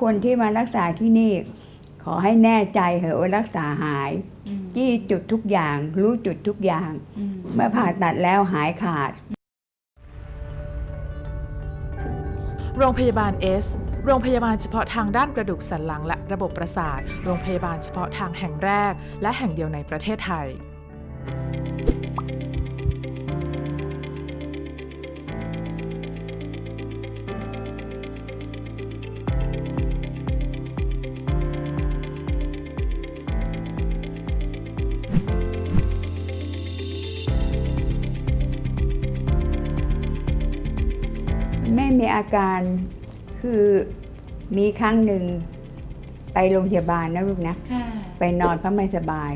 คนที่มารักษาที่นี่ ขอให้แน่ใจเหอะว่ารักษาหายอืมจี้จุดทุกอย่าง รู้จุดทุกอย่างอืมเมื่อผ่าตัดแล้วหายขาด โรงพยาบาลเอสโรงพยาบาลเฉพาะทางด้านกระดูกสันหลังและระบบประสาท โรงพยาบาลเฉพาะทางแห่งแรก และแห่งเดียวในประเทศไทย ม่มีอาการคือมีครั้งหนึ่งไปโรงพยาบาลนะลูกนะค่ะไปนอนเพราะไม่สบาย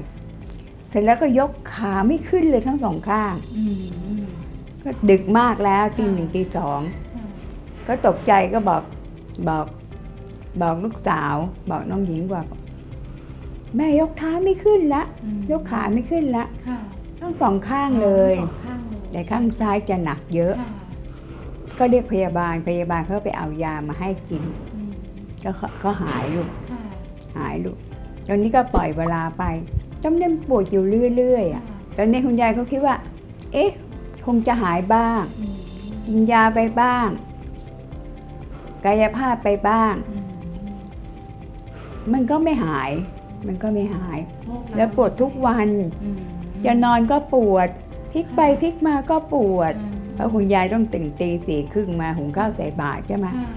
เสร็จแล้วก็ยกขาไม่ขึ้นเลยทั้งสองข้างอืมอืมก็ดึกมากแล้วตีหนึ่งตีสองค่ะก็ตกใจก็บอกบอกบอกลูกสาว บอกน้องหญิงว่าแม่ยกเท้าไม่ขึ้นละอืมยกขาไม่ขึ้นละค่ะทั้งสองข้างเลยสองข้างเลย แต่ข้างซ้ายจะหนักเยอะค่ะ ก็เรียกพยาบาลพยาบาลเขาไปเอายามาให้กินอืมก็เขาก็หายลูกค่ะหายลูกตอนนี้ก็ปล่อยเวลาไปต้องเล่นปวดอยู่เรื่อยๆอะค่ะตอนนี้คุณยายเขาคิดว่า เอ๊ะ คงจะหายบ้างอืมกินยาไปบ้าง กายภาพไปบ้างอืมมันก็ไม่หาย มันก็ไม่หายโรคเราแล้วปวดทุกวันอืมจะนอนก็ปวด พลิกไปพลิกมาก็ปวดอืม เพราะคุณยายต้องตื่นตีสี่ครึ่งมาหุงข้าวใส่บาตรใช่ไหมค่ะ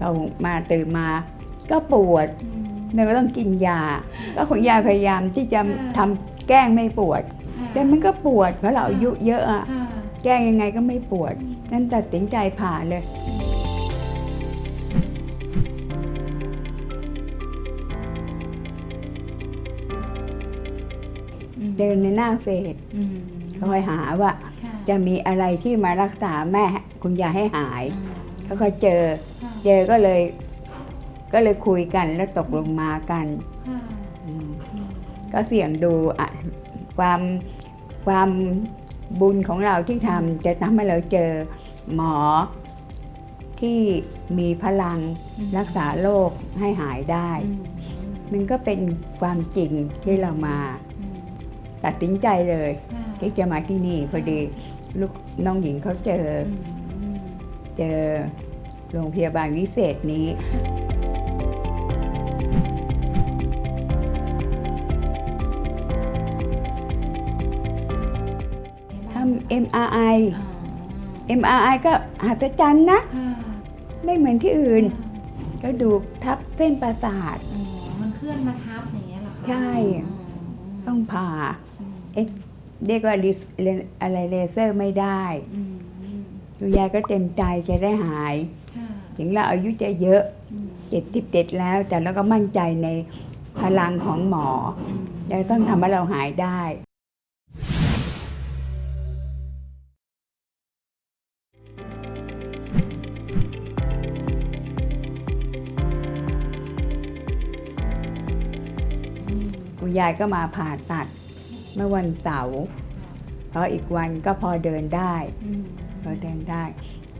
เรามาตื่นมาก็ปวดอืมเราก็ต้องกินยา ก็คุณยายพยายามที่จะค่ะทำแกล้งไม่ปวดค่ะแต่มันก็ปวดเพราะเราอายุเยอะอะค่ะแกล้งยังไงก็ไม่ปวด นั่นตัดสินใจผ่าเลยอืมเดินในหน้าเฟซอืมคอยหาว่าค่ะ จะมีอะไรที่มารักษาแม่คุณยายให้หายอืมเขาก็เจอค่ะเจอก็เลย ก็เลยคุยกันแล้วตกลงมากันค่ะอืมอืมก็เสี่ยงดูอะความความบุญของเราที่ทำจะทำให้เราเจอหมอที่มีพลังรักษาโรคให้หายได้อืมมันก็เป็นความจริงที่เรามาอืมตัดสินใจเลยค่ะ ที่จะมาที่นี่พอดีลูกน้องหญิงเขาเจออืมเจอโรงพยาบาลวิเศษนี้ทำ MRI อ๋อ MRI ก็หัศจรรย์นะค่ะไม่เหมือนที่อื่น ก็ดูกทับเส้นประสาทอ๋อมันเคลื่อนมาทับอย่างเงี้ยเหรอคะใช่อ๋อต้องผ่าอืม เอ็กเรียกว่าลิสเลนอะไรเลเซอร์ไม่ได้อืมอืมคุณยายก็เต็มใจจะได้หายค่ะถึงเราอายุจะเยอะอืมเจ็ดสิบเจ็ดแล้ว แต่เราก็มั่นใจในพลังของหมออืมแล้วต้องทำให้เราหายได้คุณยายก็มาผ่าตัด เมื่อวันเสาร์เพราะอีกวันก็พอเดินได้อืมพอเดินได้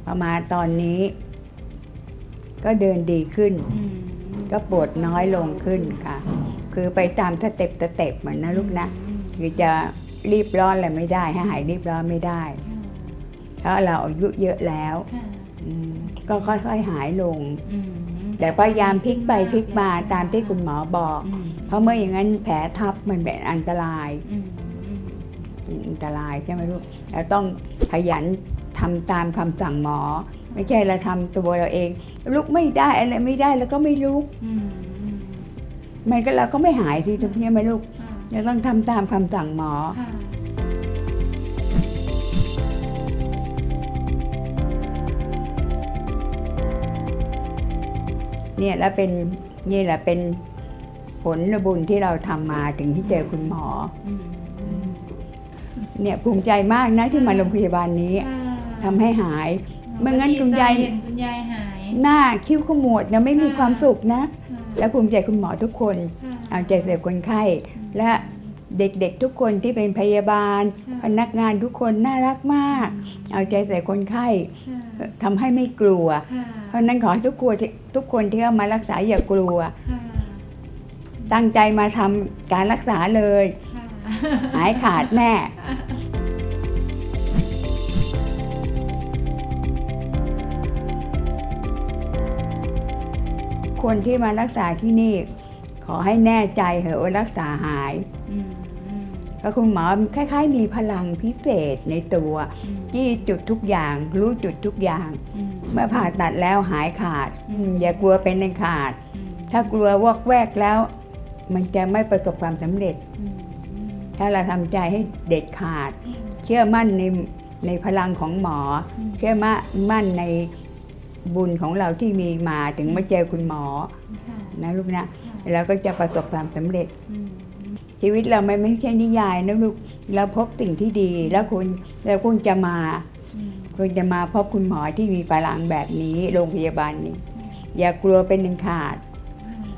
พอมาตอนนี้ ก็เดินดีขึ้นอืมก็ปวดน้อยลงขึ้นค่ะ คือไปตามสเต็ปสเต็ปเหมือนนะลูกนะอืมคือจะรีบร้อนอะไรไม่ได้ให้หายรีบร้อนไม่ได้เพราะเราอายุเยอะแล้วค่ะอืมก็ค่อยๆหายลงอืมแต่พยายามพลิกไปพลิกมาตามที่คุณหมอบอกอืม เพราะเมื่ออย่างนั้นแผลทับมันเป็นอันตรายอืมอืมอันตรายใช่ไหมลูกเราต้องขยันทำตามคำสั่งหมอ ไม่ใช่เราทำตัวเราเอง ลุกไม่ได้อะไรไม่ได้แล้วก็ไม่ลุกอืมอืมมันก็เราก็ไม่หายทีจะเพี้ยไหมลูกค่ะเราต้องทำตามคำสั่งหมอค่ะเนี่ยแล้วเป็นนี่แหละเป็น ผลบุญที่เราทำมาถึงที่เจอคุณหมออืมอืมเนี่ยภูมิใจมากนะที่มาโรงพยาบาลนี้ค่ะทำให้หายไม่งั้นคุณยายดีใจเห็นคุณยายหาย หน้าคิ้วขมวดนะไม่มีความสุขนะค่ะและภูมิใจคุณหมอทุกคนค่ะเอาใจใส่คนไข้ และเด็กๆทุกคนที่เป็นพยาบาลค่ะพนักงานทุกคนน่ารักมาก เอาใจใส่คนไข้ค่ะทำให้ไม่กลัวค่ะเพราะฉะนั้นขอให้ทุกคนทุกคนที่เข้ามารักษาอย่ากลัวค่ะ ตั้งใจมาทำการรักษาเลยค่ะหายขาดแน่คนที่มารักษาที่นี่ ขอให้แน่ใจเหอะว่ารักษาหายอืมอืมเพราะคุณหมอคล้ายๆ มีพลังพิเศษในตัวอืมจี้จุดทุกอย่างรู้จุดทุกอย่างอืมเมื่อผ่าตัดแล้วหายขาดอืมอย่ากลัวเป็นในขาดอืมถ้ากลัววอกแวกแล้ว มันจะไม่ประสบความสำเร็จอืมอืมถ้าเราทำใจให้เด็ดขาด เชื่อมั่นในในพลังของหมออืมเชื่อมั่นมั่นในบุญของเราที่มีมาถึงมาเจอคุณหมอค่ะนะลูกนะค่ะแล้วก็จะประสบความสำเร็จอืมชีวิตเราไม่ไม่ใช่นิยายนะลูกเราพบสิ่งที่ดีแล้วคุณแล้วคุณจะมาอืมคุณจะมาพบคุณหมอที่มีพลังแบบนี้โรงพยาบาลนี้ อย่ากลัวเป็นหนึ่งขาด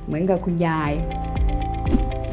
เหมือนกับคุณยาย ค